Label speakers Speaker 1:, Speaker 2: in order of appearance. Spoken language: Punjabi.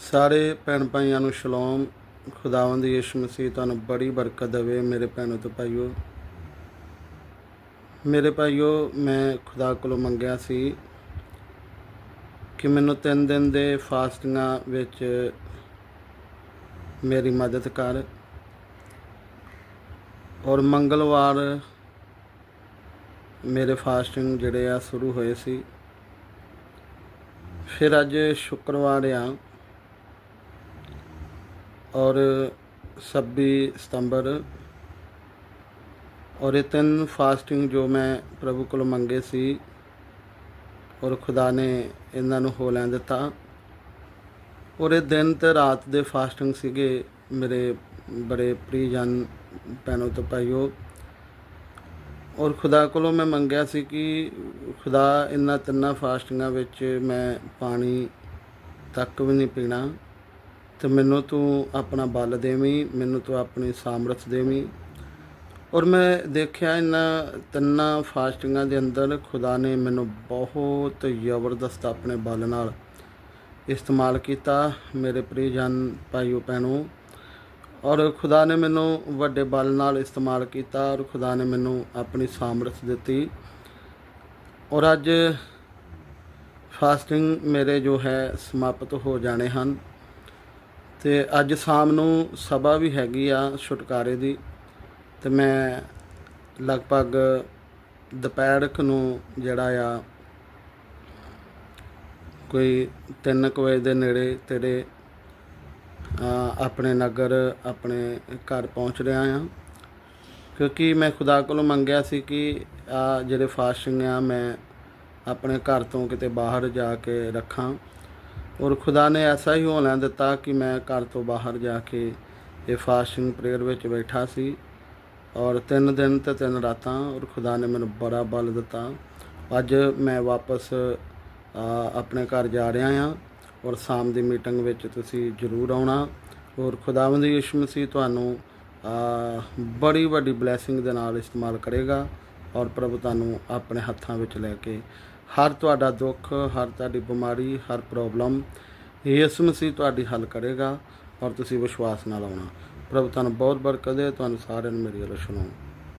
Speaker 1: ਸਾਰੇ ਭੈਣ ਭਾਈਆਂ ਨੂੰ ਸ਼ਲੋਮ। ਖੁਦਾਵੰਦ ਯਿਸੂ ਮਸੀਹ, ਤੁਹਾਨੂੰ ਬੜੀ ਬਰਕਤ ਦੇਵੇ ਮੇਰੇ ਭੈਣੋ ਤੇ ਭਾਈਓ। ਮੇਰੇ ਭਾਈਓ, ਮੈਂ ਖੁਦਾ ਕੋਲੋਂ ਮੰਗਿਆ ਸੀ ਕਿ ਮੈਨੂੰ ਤਿੰਨ ਦਿਨ ਦੇ ਫਾਸਟਿੰਗਾਂ ਵਿੱਚ ਮੇਰੀ ਮਦਦ ਕਰ ਔਰ ਮੰਗਲਵਾਰ ਮੇਰੇ ਫਾਸਟਿੰਗ ਜਿਹੜੇ ਆ, ਸ਼ੁਰੂ ਹੋਏ ਸੀ। ਫਿਰ ਅੱਜ ਸ਼ੁੱਕਰਵਾਰ ਆ। ਔਰ 26 ਸਤੰਬਰ ਔਰ ਇਹ ਤਿੰਨ ਫਾਸਟਿੰਗ ਜੋ ਮੈਂ ਪ੍ਰਭੂ ਕੋਲ ਮੰਗੇ ਸੀ ਔਰ ਖੁਦਾ ਨੇ ਇਹਨਾਂ ਨੂੰ ਹੋ ਲੈਣ ਦਿੱਤਾ। ਔਰ ਇਹ ਦਿਨ ਤੇ ਰਾਤ ਦੇ ਫਾਸਟਿੰਗ ਸੀਗੇ ਮੇਰੇ ਬੜੇ ਪ੍ਰੀਜਨ ਭੈਣੋ ਤੋਂ ਭਾਈਓ। ਔਰ ਖੁਦਾ ਕੋਲੋਂ ਮੈਂ ਮੰਗਿਆ ਸੀ ਕਿ ਖੁਦਾ ਇਹਨਾਂ ਤਿੰਨਾਂ ਫਾਸਟਿੰਗਾਂ ਵਿੱਚ ਮੈਂ ਪਾਣੀ ਤੱਕ ਵੀ ਨਹੀਂ ਪੀਣਾ। ਤੇ ਮੈਨੂੰ ਤੂੰ ਆਪਣਾ ਬਲ ਦੇਵੀਂ, ਮੈਨੂੰ ਤੂੰ ਆਪਣੀ ਸਾਮਰਥ ਦੇਵੀਂ। ਔਰ ਮੈਂ ਦੇਖਿਆ ਇਹਨਾਂ ਤਿੰਨਾਂ ਫਾਸਟਿੰਗਾਂ ਦੇ ਅੰਦਰ ਖੁਦਾ ਨੇ ਮੈਨੂੰ ਬਹੁਤ ਜ਼ਬਰਦਸਤ ਆਪਣੇ ਬਲ ਨਾਲ ਇਸਤੇਮਾਲ ਕੀਤਾ, ਮੇਰੇ ਪ੍ਰੀਜਨ ਭਾਈਓ ਭੈਣੋ। ਔਰ ਖੁਦਾ ਨੇ ਮੈਨੂੰ ਵੱਡੇ ਬਲ ਨਾਲ ਇਸਤੇਮਾਲ ਕੀਤਾ ਔਰ ਖੁਦਾ ਨੇ ਮੈਨੂੰ ਆਪਣੀ ਸਾਮਰਥ ਦਿੱਤੀ। ਔਰ ਅੱਜ ਫਾਸਟਿੰਗ ਮੇਰੇ ਜੋ ਹੈ ਸਮਾਪਤ ਹੋ ਜਾਣੇ ਹਨ। ਤੇ ਅੱਜ ਸ਼ਾਮ ਨੂੰ ਸਭਾ ਵੀ ਹੈਗੀ ਆ ਛੁਟਕਾਰੇ ਦੀ ਤੇ ਮੈਂ ਲਗਭਗ ਦੁਪਹਿਰ ਨੂੰ ਜਿਹੜਾ ਆ ਕੋਈ 3 ਵਜੇ ਦੇ ਨੇੜੇ ਤੇਰੇ ਆਪਣੇ ਨਗਰ, ਆਪਣੇ ਘਰ ਪਹੁੰਚ ਰਿਹਾ ਆ। ਕਿਉਂਕਿ ਮੈਂ ਖੁਦਾ ਕੋਲੋਂ ਮੰਗਿਆ ਸੀ ਕਿ, ਆ, ਜਿਹੜੇ ਫਾਸਟਿੰਗ ਆ, ਮੈਂ ਆਪਣੇ ਘਰ ਤੋਂ ਕਿਤੇ ਬਾਹਰ ਜਾ ਕੇ ਰੱਖਾਂ। ਔਰ ਖੁਦਾ ਨੇ ਐਸਾ ਹੀ ਹੋਣਾ ਦਿੱਤਾ ਕਿ ਮੈਂ ਘਰ ਤੋਂ ਬਾਹਰ ਜਾ ਕੇ ਇਹ ਫਾਸਟਿੰਗ ਪ੍ਰੇਅਰ ਵਿੱਚ ਬੈਠਾ ਸੀ। ਔਰ ਤਿੰਨ ਦਿਨ ਤੇ ਤਿੰਨ ਰਾਤਾਂ ਔਰ ਖੁਦਾ ਨੇ ਮੈਨੂੰ ਬੜਾ ਬਲ ਦਿੱਤਾ। ਅੱਜ ਮੈਂ ਵਾਪਸ ਆਪਣੇ ਘਰ ਜਾ ਰਿਹਾ ਹਾਂ ਔਰ ਸ਼ਾਮ ਦੀ ਮੀਟਿੰਗ ਵਿੱਚ ਤੁਸੀਂ ਜ਼ਰੂਰ ਆਉਣਾ। ਔਰ ਖੁਦਾਵੰਦ ਯਿਸੂ ਮਸੀਹ ਤੁਹਾਨੂੰ ਬੜੀ ਵੱਡੀ ਬਲੇਸਿੰਗ ਦੇ ਨਾਲ ਇਸਤੇਮਾਲ ਕਰੇਗਾ ਔਰ ਪ੍ਰਭੂ ਤੁਹਾਨੂੰ ਆਪਣੇ ਹੱਥਾਂ ਵਿੱਚ ਲੈ ਕੇ ਹਰ ਤੁਹਾਡਾ ਦੁੱਖ, ਹਰ ਤੁਹਾਡੀ ਬਿਮਾਰੀ, ਹਰ ਪ੍ਰੋਬਲਮ ਯਿਸੂ ਮਸੀਹ ਤੁਹਾਡੀ ਹੱਲ ਕਰੇਗਾ ਔਰ ਤੁਸੀਂ ਵਿਸ਼ਵਾਸ ਨਾਲ ਆਉਣਾ। ਪ੍ਰਭੂ ਤੁਹਾਨੂੰ ਬਹੁਤ ਬਰਕਤ ਦੇ ਤੁਹਾਨੂੰ ਸਾਰਿਆਂ ਨੂੰ ਮੇਰੀ ਵੱਲੋਂ ਸੁਣਾਓ।